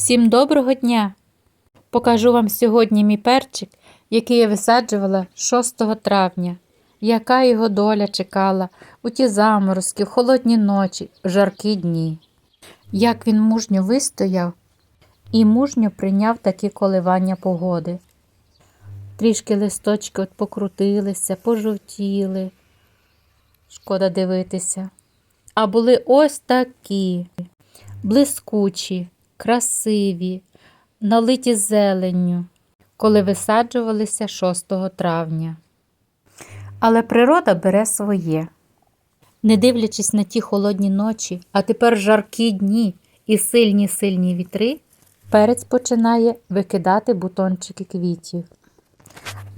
Всім доброго дня! Покажу вам сьогодні мій перчик, який я висаджувала 6 травня. Яка його доля чекала у ті заморозки, в холодні ночі, в жаркі дні. Як він мужньо вистояв і мужньо прийняв такі коливання погоди. Трішки листочки от покрутилися, пожовтіли. Шкода дивитися. А були ось такі блискучі, красиві, налиті зеленню, коли висаджувалися 6 травня. Але природа бере своє. Не дивлячись на ті холодні ночі, а тепер жаркі дні і сильні сильні вітри, перець починає викидати бутончики квітів.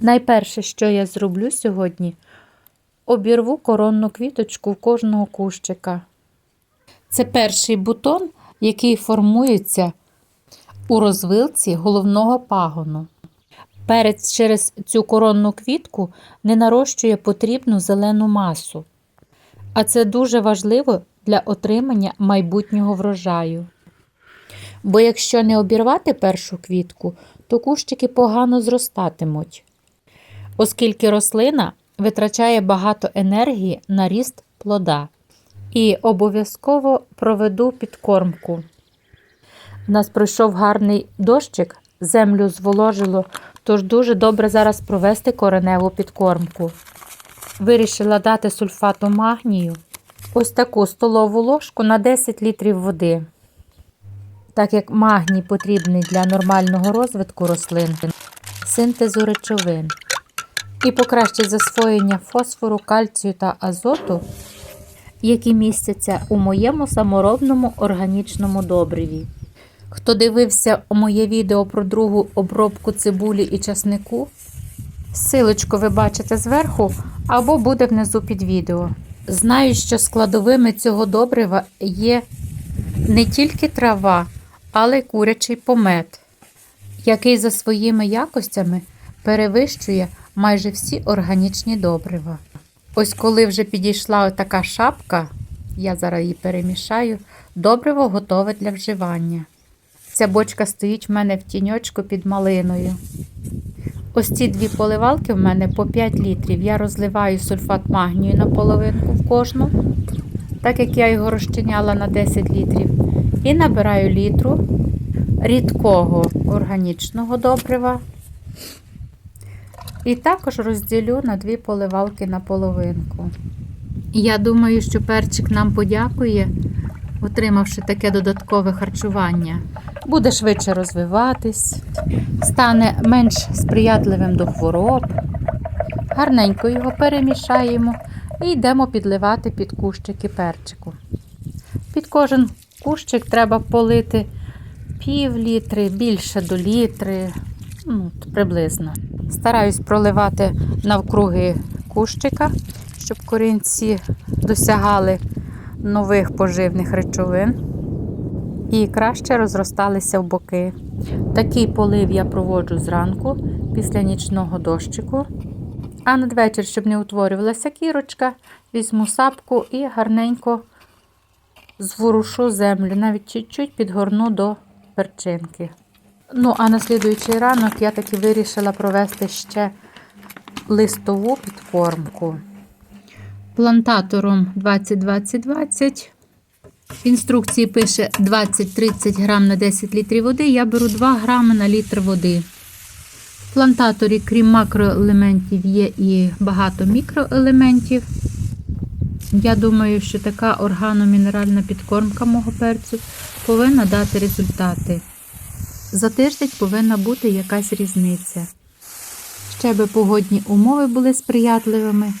Найперше, що я зроблю сьогодні, обірву коронну квіточку в кожного кущика. Це перший бутон, який формується у розвилці головного пагону. Перець через цю коронну квітку не нарощує потрібну зелену масу, а це дуже важливо для отримання майбутнього врожаю. Бо якщо не обірвати першу квітку, то кущики погано зростатимуть, оскільки рослина витрачає багато енергії на ріст плода. І обов'язково проведу підкормку. У нас пройшов гарний дощик, землю зволожило, тож дуже добре зараз провести кореневу підкормку. Вирішила дати сульфату магнію ось таку столову ложку на 10 літрів води. Так як магній потрібний для нормального розвитку рослин, синтезу речовин і покращить засвоєння фосфору, кальцію та азоту, які містяться у моєму саморобному органічному добриві. Хто дивився моє відео про другу обробку цибулі і часнику, силочку ви бачите зверху або буде внизу під відео. Знаю, що складовими цього добрива є не тільки трава, але й курячий помет, який за своїми якостями перевищує майже всі органічні добрива. Ось коли вже підійшла така шапка, я зараз її перемішаю, добриво готове для вживання. Ця бочка стоїть в мене в тіньочку під малиною. Ось ці дві поливалки в мене по 5 літрів. Я розливаю сульфат магнію на половинку в кожну, так як я його розчиняла на 10 літрів. І набираю літру рідкого органічного добрива. І також розділю на дві поливалки на половинку. Я думаю, що перчик нам подякує, отримавши таке додаткове харчування. Буде швидше розвиватись, стане менш сприятливим до хвороб. Гарненько його перемішаємо і йдемо підливати під кущики перчику. Під кожен кущик треба полити пів літри, більше до літри, ну, приблизно. Стараюсь проливати навкруги кущика, щоб корінці досягали нових поживних речовин і краще розросталися в боки. Такий полив я проводжу зранку після нічного дощику. А надвечір, щоб не утворювалася кірочка, візьму сапку і гарненько зворушу землю, навіть чуть-чуть підгорну до перчинки. Ну, а на слідуючий ранок я таки вирішила провести ще листову підкормку. Плантатором 20-20-20. В інструкції пише 20-30 грам на 10 літрів води. Я беру 2 грами на літр води. В плантаторі, крім макроелементів, є і багато мікроелементів. Я думаю, що така органомінеральна підкормка мого перцю повинна дати результати. За тиждень повинна бути якась різниця. Ще би погодні умови були сприятливими,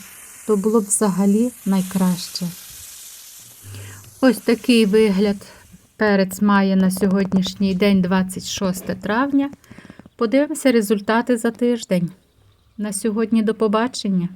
то було б взагалі найкраще. Ось такий вигляд перець має на сьогоднішній день, 26 травня. Подивимося результати за тиждень. На сьогодні до побачення!